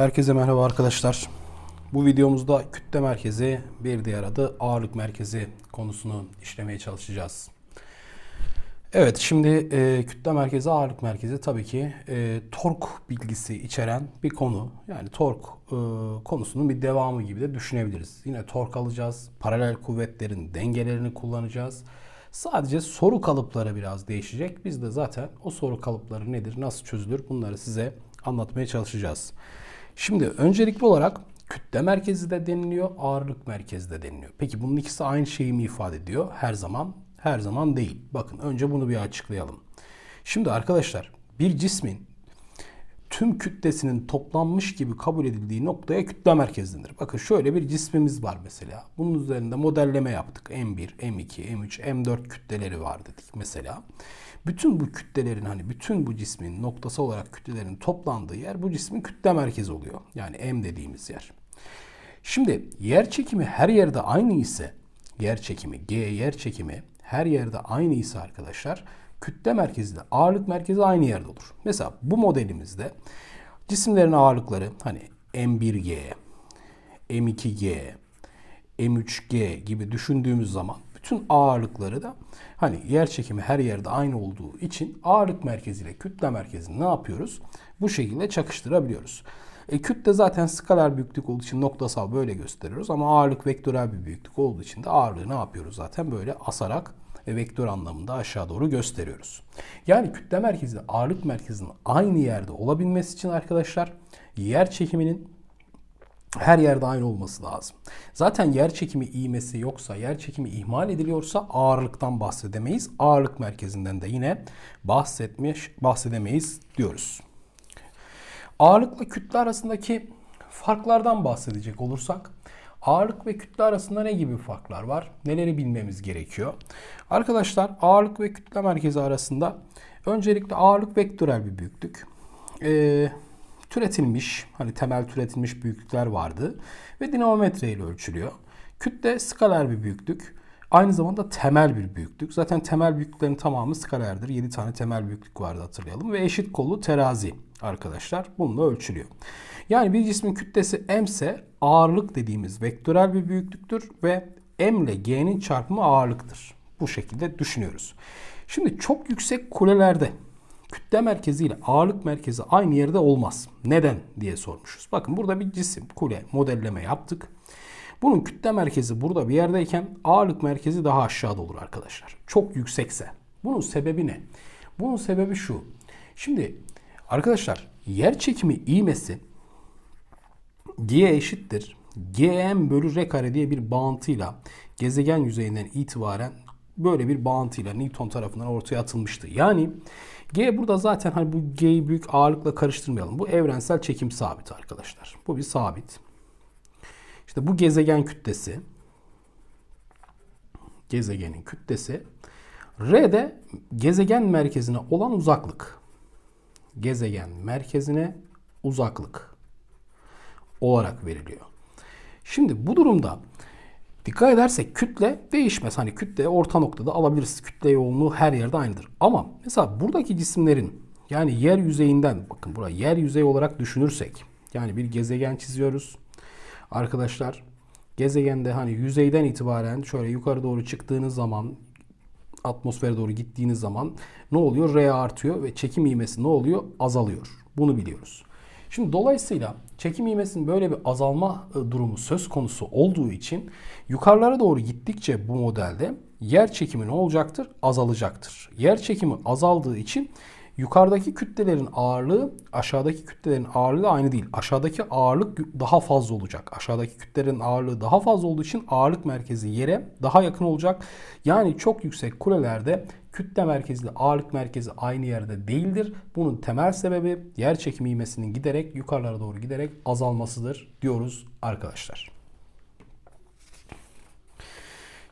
Herkese merhaba arkadaşlar. Bu videomuzda kütle merkezi, bir diğer adı ağırlık merkezi konusunu işlemeye çalışacağız. Evet, şimdi e, kütle merkezi, ağırlık merkezi tabii ki e, tork bilgisi içeren bir konu. Yani tork e, konusunun bir devamı gibi de düşünebiliriz. Yine tork alacağız, paralel kuvvetlerin dengelerini kullanacağız. Sadece soru kalıpları biraz değişecek. Biz de zaten o soru kalıpları nedir, nasıl çözülür bunları size anlatmaya çalışacağız. Şimdi öncelikli olarak kütle merkezi de deniliyor, ağırlık merkezi de deniliyor. Peki bunun ikisi aynı şeyi mi ifade ediyor? Her zaman, her zaman değil. Bakın önce bunu bir açıklayalım. Şimdi arkadaşlar bir cismin tüm kütlesinin toplanmış gibi kabul edildiği noktaya kütle merkezi denir. Bakın şöyle bir cismimiz var mesela. Bunun üzerinde modelleme yaptık. M1, M2, M3, M4 kütleleri var dedik mesela. Bütün bu kütlelerin hani bütün bu cismin noktası olarak kütlelerin toplandığı yer bu cismin kütle merkezi oluyor. Yani M dediğimiz yer. Şimdi yer çekimi her yerde aynı ise yer çekimi G yer çekimi her yerde aynı ise arkadaşlar kütle merkezi de ağırlık merkezi aynı yerde olur. Mesela bu modelimizde cisimlerin ağırlıkları hani M1G, M2G, M3G gibi düşündüğümüz zaman bütün ağırlıkları da hani yer çekimi her yerde aynı olduğu için ağırlık merkezi ile kütle merkezini ne yapıyoruz? Bu şekilde çakıştırabiliyoruz. E, kütle zaten skalar büyüklük olduğu için noktasal böyle gösteriyoruz ama ağırlık vektörel bir büyüklük olduğu için de ağırlığı ne yapıyoruz zaten böyle asarak e, vektör anlamında aşağı doğru gösteriyoruz. Yani kütle merkezi ağırlık merkezinin aynı yerde olabilmesi için arkadaşlar yer çekiminin her yerde aynı olması lazım. Zaten yer çekimi iğmesi yoksa, yer çekimi ihmal ediliyorsa ağırlıktan bahsedemeyiz. Ağırlık merkezinden de yine bahsetmiş, bahsedemeyiz diyoruz. Ağırlıkla kütle arasındaki farklardan bahsedecek olursak, ağırlık ve kütle arasında ne gibi farklar var? Neleri bilmemiz gerekiyor? Arkadaşlar ağırlık ve kütle merkezi arasında öncelikle ağırlık vektörel bir büyüklük. Ee, türetilmiş, hani temel türetilmiş büyüklükler vardı ve dinamometre ile ölçülüyor. Kütle skaler bir büyüklük. Aynı zamanda temel bir büyüklük. Zaten temel büyüklüklerin tamamı skalerdir. 7 tane temel büyüklük vardı hatırlayalım. Ve eşit kollu terazi arkadaşlar. Bununla ölçülüyor. Yani bir cismin kütlesi m ise ağırlık dediğimiz vektörel bir büyüklüktür ve m ile g'nin çarpımı ağırlıktır. Bu şekilde düşünüyoruz. Şimdi çok yüksek kulelerde kütle merkezi ile ağırlık merkezi aynı yerde olmaz. Neden diye sormuşuz. Bakın burada bir cisim, kule modelleme yaptık. Bunun kütle merkezi burada bir yerdeyken ağırlık merkezi daha aşağıda olur arkadaşlar. Çok yüksekse. Bunun sebebi ne? Bunun sebebi şu. Şimdi arkadaşlar yer çekimi ivmesi G eşittir. Gm bölü r kare diye bir bağıntıyla gezegen yüzeyinden itibaren böyle bir bağıntıyla Newton tarafından ortaya atılmıştı. Yani G burada zaten hani bu G'yi büyük ağırlıkla karıştırmayalım. Bu evrensel çekim sabiti arkadaşlar. Bu bir sabit. İşte bu gezegen kütlesi gezegenin kütlesi R de gezegen merkezine olan uzaklık. Gezegen merkezine uzaklık olarak veriliyor. Şimdi bu durumda dikkat edersek kütle değişmez. Hani kütle orta noktada alabiliriz. Kütle yoğunluğu her yerde aynıdır. Ama mesela buradaki cisimlerin yani yer yüzeyinden bakın buraya yer yüzeyi olarak düşünürsek yani bir gezegen çiziyoruz. Arkadaşlar gezegende hani yüzeyden itibaren şöyle yukarı doğru çıktığınız zaman atmosfere doğru gittiğiniz zaman ne oluyor? R artıyor ve çekim ivmesi ne oluyor? Azalıyor. Bunu biliyoruz. Şimdi dolayısıyla çekim ivmesinin böyle bir azalma e, durumu söz konusu olduğu için yukarılara doğru gittikçe bu modelde yer çekimi ne olacaktır? Azalacaktır. Yer çekimi azaldığı için yukarıdaki kütlelerin ağırlığı aşağıdaki kütlelerin ağırlığı aynı değil. Aşağıdaki ağırlık daha fazla olacak. Aşağıdaki kütlelerin ağırlığı daha fazla olduğu için ağırlık merkezi yere daha yakın olacak. Yani çok yüksek kulelerde kütle merkezi ile ağırlık merkezi aynı yerde değildir. Bunun temel sebebi yer çekimi ivmesinin giderek yukarılara doğru giderek azalmasıdır diyoruz arkadaşlar.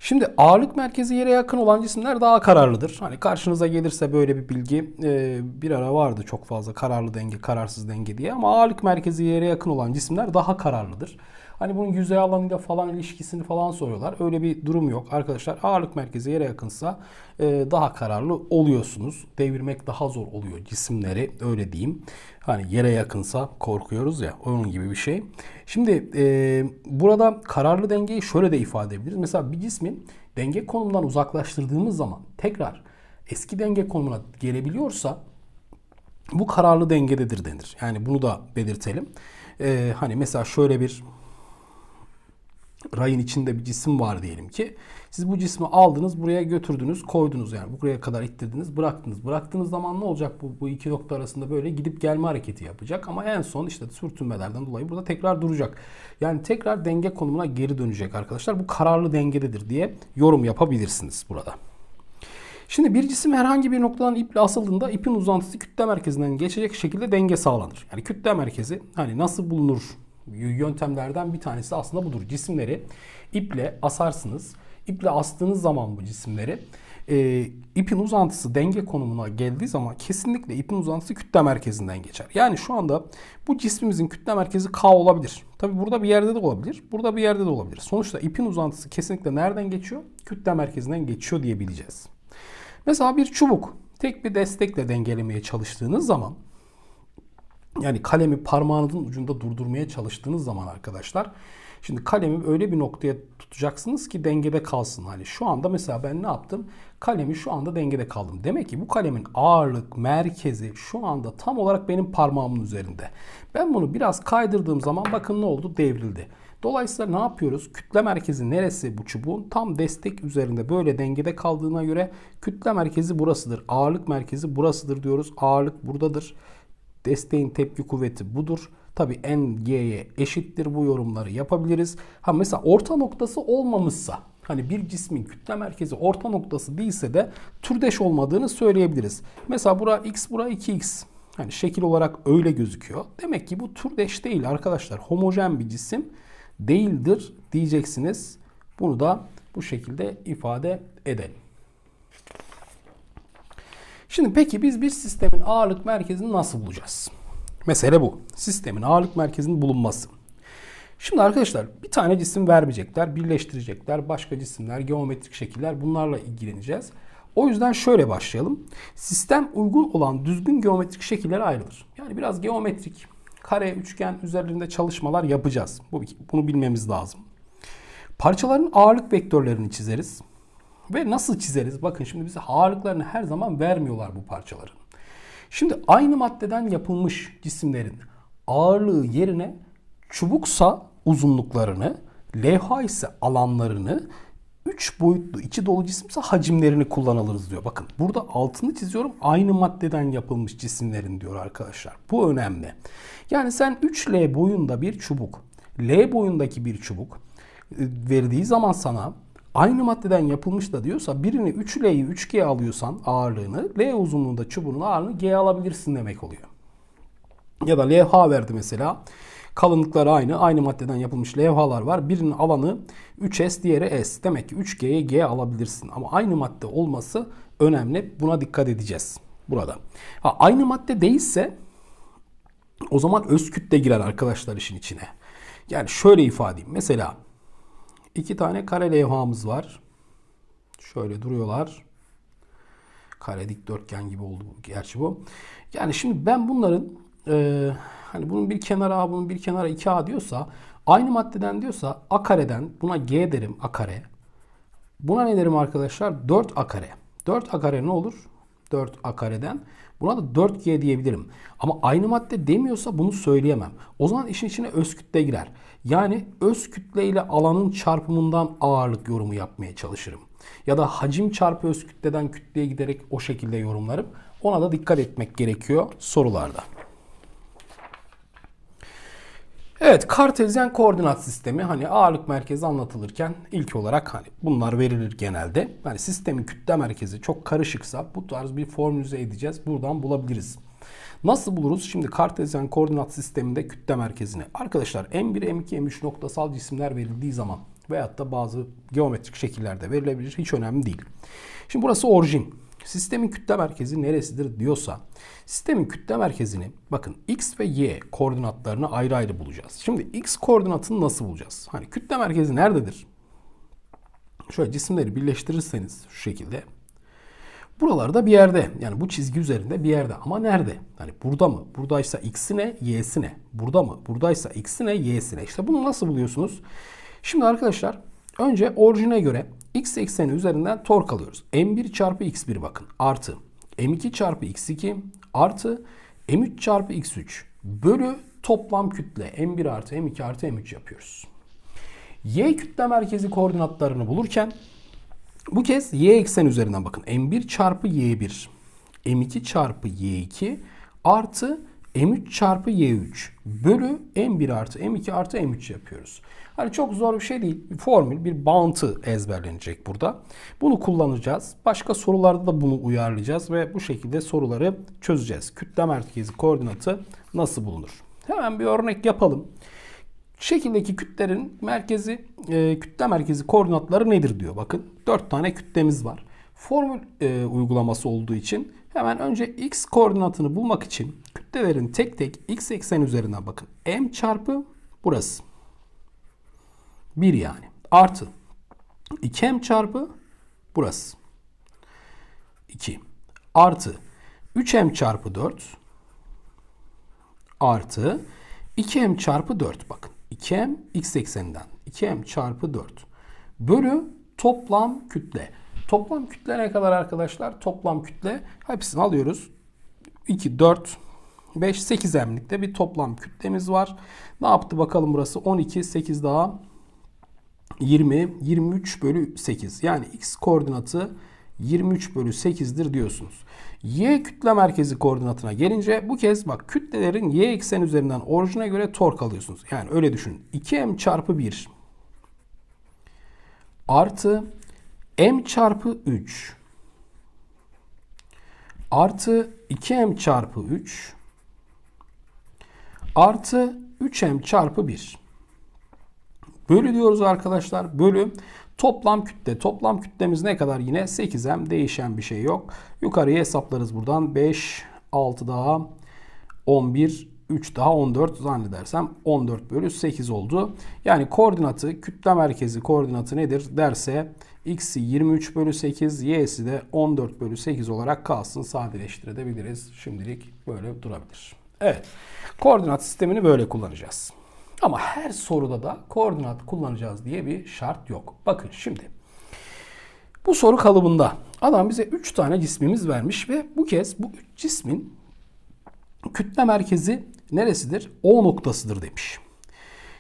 Şimdi ağırlık merkezi yere yakın olan cisimler daha kararlıdır. Hani karşınıza gelirse böyle bir bilgi e, bir ara vardı çok fazla kararlı denge, kararsız denge diye ama ağırlık merkezi yere yakın olan cisimler daha kararlıdır. Hani bunun yüzey alanıyla falan ilişkisini falan soruyorlar. Öyle bir durum yok. Arkadaşlar ağırlık merkezi yere yakınsa e, daha kararlı oluyorsunuz. Devirmek daha zor oluyor cisimleri öyle diyeyim. Hani yere yakınsa korkuyoruz ya onun gibi bir şey. Şimdi e, burada kararlı dengeyi şöyle de ifade edebiliriz. Mesela bir cismin denge konumundan uzaklaştırdığımız zaman tekrar eski denge konumuna gelebiliyorsa bu kararlı dengededir denir. Yani bunu da belirtelim. Ee, hani mesela şöyle bir rayın içinde bir cisim var diyelim ki. Siz bu cismi aldınız, buraya götürdünüz, koydunuz yani buraya kadar ittirdiniz, bıraktınız. Bıraktığınız zaman ne olacak bu, bu iki nokta arasında böyle gidip gelme hareketi yapacak ama en son işte sürtünmelerden dolayı burada tekrar duracak. Yani tekrar denge konumuna geri dönecek arkadaşlar. Bu kararlı dengededir diye yorum yapabilirsiniz burada. Şimdi bir cisim herhangi bir noktadan iple asıldığında ipin uzantısı kütle merkezinden geçecek şekilde denge sağlanır. Yani kütle merkezi hani nasıl bulunur yöntemlerden bir tanesi aslında budur. Cisimleri iple asarsınız. İple astığınız zaman bu cisimleri e, ipin uzantısı denge konumuna geldiği zaman kesinlikle ipin uzantısı kütle merkezinden geçer. Yani şu anda bu cismimizin kütle merkezi K olabilir. Tabi burada bir yerde de olabilir. Burada bir yerde de olabilir. Sonuçta ipin uzantısı kesinlikle nereden geçiyor? Kütle merkezinden geçiyor diyebileceğiz. Mesela bir çubuk tek bir destekle dengelemeye çalıştığınız zaman yani kalemi parmağınızın ucunda durdurmaya çalıştığınız zaman arkadaşlar şimdi kalemi öyle bir noktaya tutacaksınız ki dengede kalsın. Hani şu anda mesela ben ne yaptım? Kalemi şu anda dengede kaldım. Demek ki bu kalemin ağırlık merkezi şu anda tam olarak benim parmağımın üzerinde. Ben bunu biraz kaydırdığım zaman bakın ne oldu? Devrildi. Dolayısıyla ne yapıyoruz? Kütle merkezi neresi bu çubuğun? Tam destek üzerinde böyle dengede kaldığına göre kütle merkezi burasıdır. Ağırlık merkezi burasıdır diyoruz. Ağırlık buradadır. Desteğin tepki kuvveti budur. Tabi n g'ye eşittir bu yorumları yapabiliriz. Ha mesela orta noktası olmamışsa hani bir cismin kütle merkezi orta noktası değilse de türdeş olmadığını söyleyebiliriz. Mesela bura x bura 2x. Hani şekil olarak öyle gözüküyor. Demek ki bu türdeş değil arkadaşlar. Homojen bir cisim değildir diyeceksiniz. Bunu da bu şekilde ifade edelim. Şimdi peki biz bir sistemin ağırlık merkezini nasıl bulacağız? Mesele bu. Sistemin ağırlık merkezinin bulunması. Şimdi arkadaşlar bir tane cisim vermeyecekler, birleştirecekler, başka cisimler, geometrik şekiller bunlarla ilgileneceğiz. O yüzden şöyle başlayalım. Sistem uygun olan düzgün geometrik şekillere ayrılır. Yani biraz geometrik, kare, üçgen üzerinde çalışmalar yapacağız. Bu, bunu bilmemiz lazım. Parçaların ağırlık vektörlerini çizeriz. Ve nasıl çizeriz? Bakın şimdi bize ağırlıklarını her zaman vermiyorlar bu parçaların. Şimdi aynı maddeden yapılmış cisimlerin ağırlığı yerine çubuksa uzunluklarını, levha ise alanlarını, 3 boyutlu içi dolu cisimse hacimlerini kullanılırız diyor. Bakın burada altını çiziyorum. Aynı maddeden yapılmış cisimlerin diyor arkadaşlar. Bu önemli. Yani sen 3L boyunda bir çubuk, L boyundaki bir çubuk e, verdiği zaman sana aynı maddeden yapılmış da diyorsa birini 3L'yi 3G alıyorsan ağırlığını L uzunluğunda çubuğun ağırlığını G alabilirsin demek oluyor. Ya da levha verdi mesela. Kalınlıkları aynı. Aynı maddeden yapılmış levhalar var. Birinin alanı 3S, diğeri S. Demek ki 3G'ye G alabilirsin. Ama aynı madde olması önemli. Buna dikkat edeceğiz burada. Ha, aynı madde değilse o zaman öz kütle girer arkadaşlar işin içine. Yani şöyle ifade edeyim. Mesela iki tane kare levhamız var. Şöyle duruyorlar. Kare dikdörtgen gibi oldu gerçi bu. Yani şimdi ben bunların e, hani bunun bir kenara A bunun bir kenara 2A diyorsa aynı maddeden diyorsa A kareden buna G derim A kare. Buna ne derim arkadaşlar? 4A kare. 4A kare ne olur? 4A kareden. Buna da 4G diyebilirim. Ama aynı madde demiyorsa bunu söyleyemem. O zaman işin içine öz kütle girer. Yani öz kütle ile alanın çarpımından ağırlık yorumu yapmaya çalışırım. Ya da hacim çarpı öz kütleden kütleye giderek o şekilde yorumlarım. Ona da dikkat etmek gerekiyor sorularda. Evet kartezyen koordinat sistemi hani ağırlık merkezi anlatılırken ilk olarak hani bunlar verilir genelde. Hani sistemin kütle merkezi çok karışıksa bu tarz bir formülize edeceğiz. Buradan bulabiliriz. Nasıl buluruz? Şimdi kartezyen koordinat sisteminde kütle merkezini. Arkadaşlar M1, M2, M3 noktasal cisimler verildiği zaman veyahut da bazı geometrik şekillerde verilebilir. Hiç önemli değil. Şimdi burası orijin. Sistemin kütle merkezi neresidir diyorsa sistemin kütle merkezini bakın x ve y koordinatlarını ayrı ayrı bulacağız. Şimdi x koordinatını nasıl bulacağız? Hani kütle merkezi nerededir? Şöyle cisimleri birleştirirseniz şu şekilde Buralarda bir yerde yani bu çizgi üzerinde bir yerde ama nerede? Hani burada mı? Buradaysa x'ine y'sine. Burada mı? Buradaysa x'ine y'sine. İşte bunu nasıl buluyorsunuz? Şimdi arkadaşlar önce orijine göre x ekseni üzerinden tork alıyoruz. m1 çarpı x1 bakın artı m2 çarpı x2 artı m3 çarpı x3 bölü toplam kütle m1 artı m2 artı m3 yapıyoruz. Y kütle merkezi koordinatlarını bulurken bu kez y eksen üzerinden bakın. m1 çarpı y1, m2 çarpı y2 artı m3 çarpı y3 bölü m1 artı m2 artı m3 yapıyoruz. Hani çok zor bir şey değil. Bir formül, bir bağıntı ezberlenecek burada. Bunu kullanacağız. Başka sorularda da bunu uyarlayacağız ve bu şekilde soruları çözeceğiz. Kütle merkezi koordinatı nasıl bulunur? Hemen bir örnek yapalım şekildeki kütlerin merkezi, e, kütle merkezi koordinatları nedir diyor. Bakın 4 tane kütlemiz var. Formül e, uygulaması olduğu için hemen önce x koordinatını bulmak için kütlelerin tek tek x eksen üzerinden bakın. m çarpı burası. 1 yani. Artı 2m çarpı burası. 2. Artı 3m çarpı 4 artı 2m çarpı 4 bakın. 2m x ekseninden 2m çarpı 4 bölü toplam kütle. Toplam kütle ne kadar arkadaşlar? Toplam kütle hepsini alıyoruz. 2, 4, 5, 8 emlikte bir toplam kütlemiz var. Ne yaptı bakalım burası? 12, 8 daha 20, 23 bölü 8. Yani x koordinatı 23 bölü 8'dir diyorsunuz. Y kütle merkezi koordinatına gelince bu kez bak kütlelerin y eksen üzerinden orijine göre tork alıyorsunuz. Yani öyle düşünün. 2m çarpı 1 artı m çarpı 3 artı 2m çarpı 3 artı 3m çarpı 1 bölü diyoruz arkadaşlar. Bölü Toplam kütle. Toplam kütlemiz ne kadar yine? 8M değişen bir şey yok. Yukarıya hesaplarız buradan. 5, 6 daha 11, 3 daha 14 zannedersem 14 bölü 8 oldu. Yani koordinatı kütle merkezi koordinatı nedir derse x'i 23 bölü 8 y'si de 14 bölü 8 olarak kalsın sadeleştirebiliriz. Şimdilik böyle durabilir. Evet koordinat sistemini böyle kullanacağız. Ama her soruda da koordinat kullanacağız diye bir şart yok. Bakın şimdi. Bu soru kalıbında adam bize 3 tane cismimiz vermiş ve bu kez bu 3 cismin kütle merkezi neresidir? O noktasıdır demiş.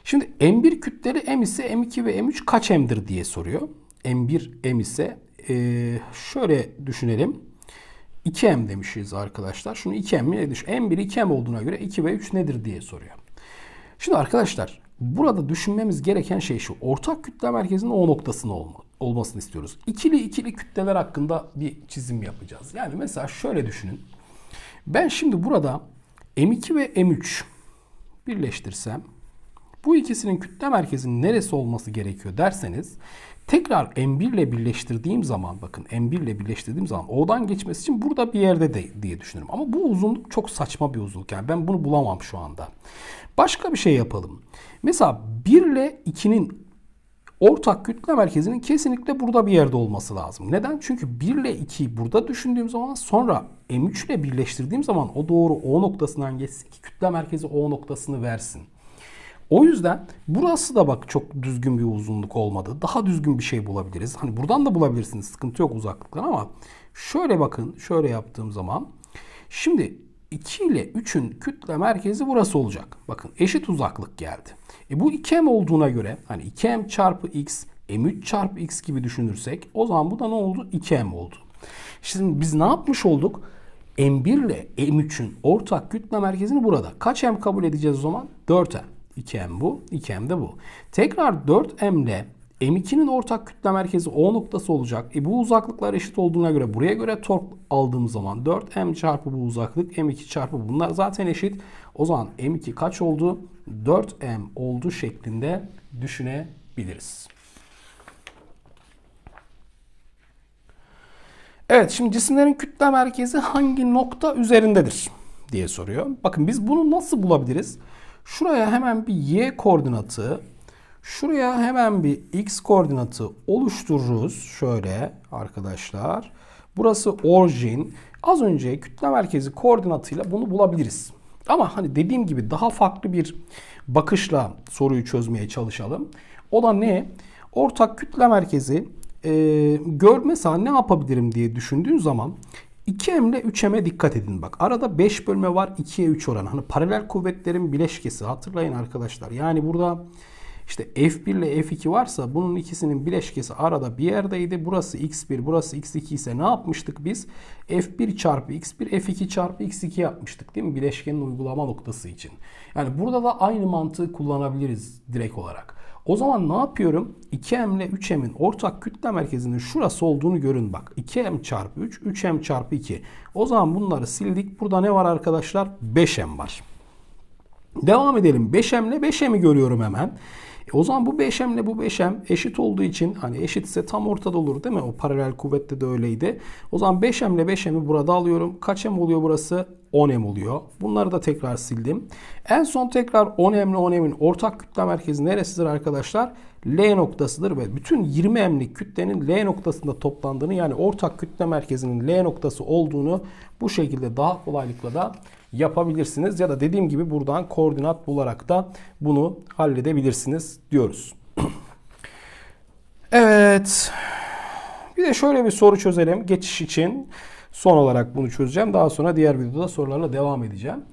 Şimdi M1 kütleri M ise M2 ve M3 kaç M'dir diye soruyor. M1 M ise ee, şöyle düşünelim. 2M demişiz arkadaşlar. Şunu 2M mi düşün? M1 2M olduğuna göre 2 ve 3 nedir diye soruyor. Şimdi arkadaşlar burada düşünmemiz gereken şey şu. Ortak kütle merkezinin O noktasını olma, olmasını istiyoruz. İkili ikili kütleler hakkında bir çizim yapacağız. Yani mesela şöyle düşünün. Ben şimdi burada M2 ve M3 birleştirsem bu ikisinin kütle merkezinin neresi olması gerekiyor derseniz tekrar M1 ile birleştirdiğim zaman bakın M1 ile birleştirdiğim zaman O'dan geçmesi için burada bir yerde de diye düşünürüm. Ama bu uzunluk çok saçma bir uzunluk. Yani ben bunu bulamam şu anda. Başka bir şey yapalım. Mesela 1 ile 2'nin ortak kütle merkezinin kesinlikle burada bir yerde olması lazım. Neden? Çünkü 1 ile 2'yi burada düşündüğüm zaman sonra M3 ile birleştirdiğim zaman o doğru O noktasından geçsin ki kütle merkezi O noktasını versin. O yüzden burası da bak çok düzgün bir uzunluk olmadı. Daha düzgün bir şey bulabiliriz. Hani buradan da bulabilirsiniz. Sıkıntı yok uzaklıktan ama şöyle bakın. Şöyle yaptığım zaman. Şimdi 2 ile 3'ün kütle merkezi burası olacak. Bakın eşit uzaklık geldi. E bu 2m olduğuna göre hani 2m çarpı x m3 çarpı x gibi düşünürsek o zaman bu da ne oldu? 2m oldu. Şimdi biz ne yapmış olduk? M1 ile M3'ün ortak kütle merkezini burada. Kaç M kabul edeceğiz o zaman? 4M. 2M bu, 2M de bu. Tekrar 4M ile M2'nin ortak kütle merkezi O noktası olacak. E bu uzaklıklar eşit olduğuna göre buraya göre tork aldığım zaman 4M çarpı bu uzaklık M2 çarpı bunlar zaten eşit. O zaman M2 kaç oldu? 4M oldu şeklinde düşünebiliriz. Evet şimdi cisimlerin kütle merkezi hangi nokta üzerindedir diye soruyor. Bakın biz bunu nasıl bulabiliriz? Şuraya hemen bir y koordinatı, şuraya hemen bir x koordinatı oluştururuz. Şöyle arkadaşlar. Burası orijin. Az önce kütle merkezi koordinatıyla bunu bulabiliriz. Ama hani dediğim gibi daha farklı bir bakışla soruyu çözmeye çalışalım. O da ne? Ortak kütle merkezi e, gör mesela ne yapabilirim diye düşündüğün zaman 2M ile 3M'e dikkat edin. Bak arada 5 bölme var 2'ye 3 oranı. Hani paralel kuvvetlerin bileşkesi hatırlayın arkadaşlar. Yani burada işte F1 ile F2 varsa bunun ikisinin bileşkesi arada bir yerdeydi. Burası X1, burası X2 ise ne yapmıştık biz? F1 çarpı X1, F2 çarpı X2 yapmıştık değil mi? Bileşkenin uygulama noktası için. Yani burada da aynı mantığı kullanabiliriz direkt olarak. O zaman ne yapıyorum? 2m ile 3m'in ortak kütle merkezinin şurası olduğunu görün bak. 2m çarpı 3, 3m çarpı 2. O zaman bunları sildik. Burada ne var arkadaşlar? 5m var. Devam edelim. 5m ile 5m'i görüyorum hemen. E o zaman bu 5m ile bu 5m eşit olduğu için hani eşitse tam ortada olur değil mi? O paralel kuvvette de öyleydi. O zaman 5m ile 5m'i burada alıyorum. Kaç m oluyor burası? 10m oluyor. Bunları da tekrar sildim. En son tekrar 10m ile 10m'in ortak kütle merkezi neresidir arkadaşlar? L noktasıdır ve bütün 20m'lik kütlenin L noktasında toplandığını yani ortak kütle merkezinin L noktası olduğunu bu şekilde daha kolaylıkla da yapabilirsiniz. Ya da dediğim gibi buradan koordinat bularak da bunu halledebilirsiniz diyoruz. evet. Bir de şöyle bir soru çözelim geçiş için. Son olarak bunu çözeceğim. Daha sonra diğer videoda sorularla devam edeceğim.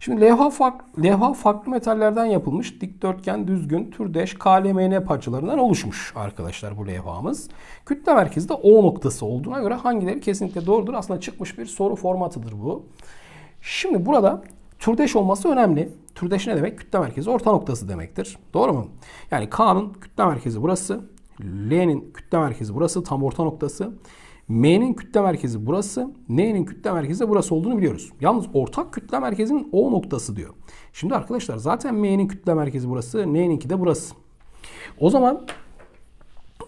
Şimdi levha, farklı, levha farklı metallerden yapılmış dikdörtgen, düzgün, türdeş, KLMN parçalarından oluşmuş arkadaşlar bu levhamız. Kütle merkezi de O noktası olduğuna göre hangileri kesinlikle doğrudur? Aslında çıkmış bir soru formatıdır bu. Şimdi burada türdeş olması önemli. Türdeş ne demek? Kütle merkezi orta noktası demektir. Doğru mu? Yani K'nın kütle merkezi burası. L'nin kütle merkezi burası. Tam orta noktası. M'nin kütle merkezi burası. N'nin kütle merkezi burası olduğunu biliyoruz. Yalnız ortak kütle merkezinin O noktası diyor. Şimdi arkadaşlar zaten M'nin kütle merkezi burası. N'ninki de burası. O zaman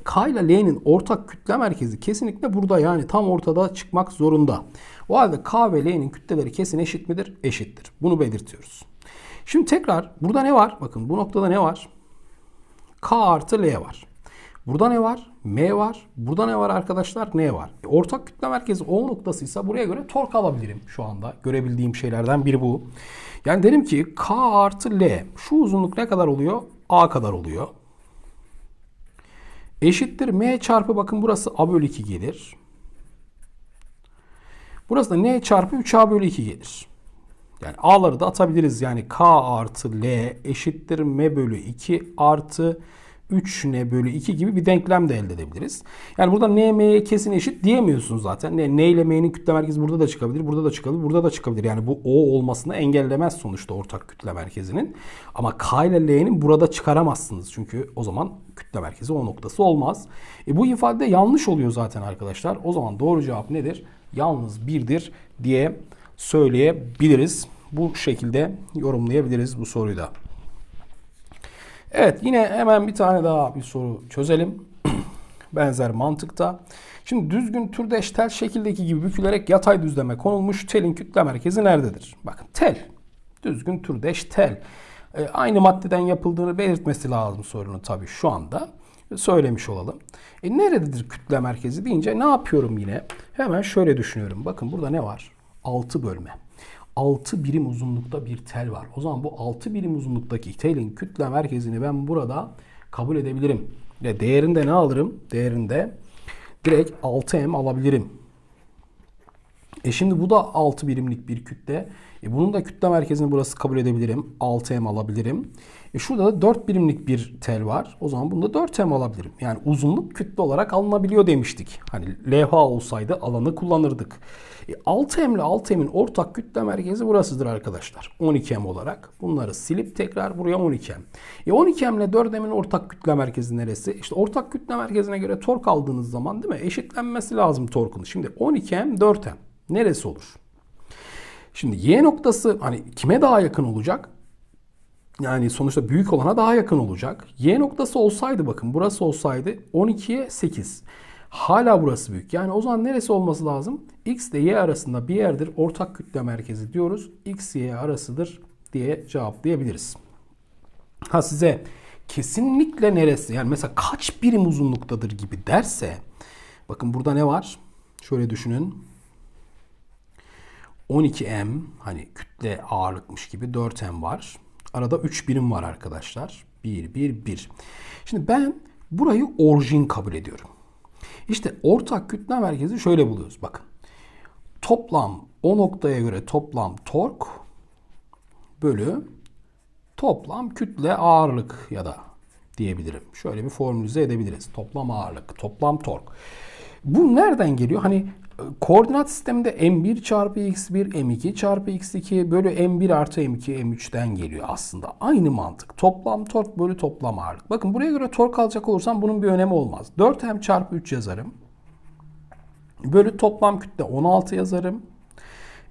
K ile L'nin ortak kütle merkezi kesinlikle burada yani tam ortada çıkmak zorunda. O halde K ve L'nin kütleleri kesin eşit midir? Eşittir. Bunu belirtiyoruz. Şimdi tekrar burada ne var? Bakın bu noktada ne var? K artı L var. Burada ne var? M var. Burada ne var arkadaşlar? N var. E, ortak kütle merkezi O noktasıysa buraya göre tork alabilirim şu anda. Görebildiğim şeylerden biri bu. Yani derim ki K artı L. Şu uzunluk ne kadar oluyor? A kadar oluyor. Eşittir M çarpı bakın burası A bölü 2 gelir. Burası da N çarpı 3A bölü 2 gelir. Yani A'ları da atabiliriz. Yani K artı L eşittir M bölü 2 artı 3N bölü 2 gibi bir denklem de elde edebiliriz. Yani burada N, M'ye kesin eşit diyemiyorsun zaten. N, N ile M'nin kütle merkezi burada da çıkabilir, burada da çıkabilir, burada da çıkabilir. Yani bu O olmasını engellemez sonuçta ortak kütle merkezinin. Ama K ile L'nin burada çıkaramazsınız. Çünkü o zaman kütle merkezi O noktası olmaz. E bu ifade yanlış oluyor zaten arkadaşlar. O zaman doğru cevap nedir? Yalnız birdir diye söyleyebiliriz. Bu şekilde yorumlayabiliriz bu soruyu da. Evet yine hemen bir tane daha bir soru çözelim. Benzer mantıkta. Şimdi düzgün türdeş tel şekildeki gibi bükülerek yatay düzleme konulmuş telin kütle merkezi nerededir? Bakın tel. Düzgün türdeş tel. E, aynı maddeden yapıldığını belirtmesi lazım sorunun tabii şu anda. Söylemiş olalım. E, nerededir kütle merkezi deyince ne yapıyorum yine? Hemen şöyle düşünüyorum. Bakın burada ne var? 6 bölme. 6 birim uzunlukta bir tel var. O zaman bu 6 birim uzunluktaki telin kütle merkezini ben burada kabul edebilirim. Ve değerinde ne alırım? Değerinde direkt 6m alabilirim. E şimdi bu da 6 birimlik bir kütle. E bunun da kütle merkezini burası kabul edebilirim. 6m alabilirim. E şurada da 4 birimlik bir tel var. O zaman bunda 4m alabilirim. Yani uzunluk kütle olarak alınabiliyor demiştik. Hani levha olsaydı alanı kullanırdık. E 6m ile 6m'in ortak kütle merkezi burasıdır arkadaşlar. 12m olarak. Bunları silip tekrar buraya 12m. E 12m ile 4m'in ortak kütle merkezi neresi? İşte ortak kütle merkezine göre tork aldığınız zaman değil mi? Eşitlenmesi lazım torkun. Şimdi 12m 4m. Neresi olur? Şimdi y noktası hani kime daha yakın olacak? Yani sonuçta büyük olana daha yakın olacak. Y noktası olsaydı bakın burası olsaydı 12'ye 8. Hala burası büyük. Yani o zaman neresi olması lazım? X ile Y arasında bir yerdir. Ortak kütle merkezi diyoruz. X, Y arasıdır diye cevaplayabiliriz. Ha size kesinlikle neresi yani mesela kaç birim uzunluktadır gibi derse bakın burada ne var? Şöyle düşünün. 12m hani kütle ağırlıkmış gibi 4m var. Arada 3 birim var arkadaşlar. 1, 1, 1. Şimdi ben burayı orijin kabul ediyorum. İşte ortak kütle merkezi şöyle buluyoruz. Bakın. Toplam o noktaya göre toplam tork bölü toplam kütle ağırlık ya da diyebilirim. Şöyle bir formülize edebiliriz. Toplam ağırlık, toplam tork. Bu nereden geliyor? Hani koordinat sisteminde m1 çarpı x1, m2 çarpı x2 bölü m1 artı m2, m3'ten geliyor aslında. Aynı mantık. Toplam tork bölü toplam ağırlık. Bakın buraya göre tork alacak olursam bunun bir önemi olmaz. 4m çarpı 3 yazarım. Bölü toplam kütle 16 yazarım.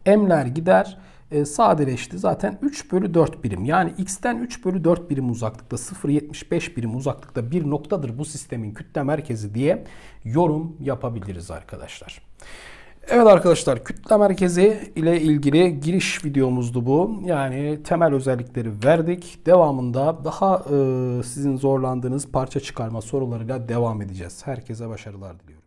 M'ler gider. E, sadeleşti. Zaten 3 bölü 4 birim. Yani x'ten 3 bölü 4 birim uzaklıkta 0.75 birim uzaklıkta bir noktadır bu sistemin kütle merkezi diye yorum yapabiliriz arkadaşlar. Evet arkadaşlar kütle merkezi ile ilgili giriş videomuzdu bu. Yani temel özellikleri verdik. Devamında daha e, sizin zorlandığınız parça çıkarma sorularıyla devam edeceğiz. Herkese başarılar diliyorum.